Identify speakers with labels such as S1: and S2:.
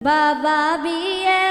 S1: বাবা বিয়ে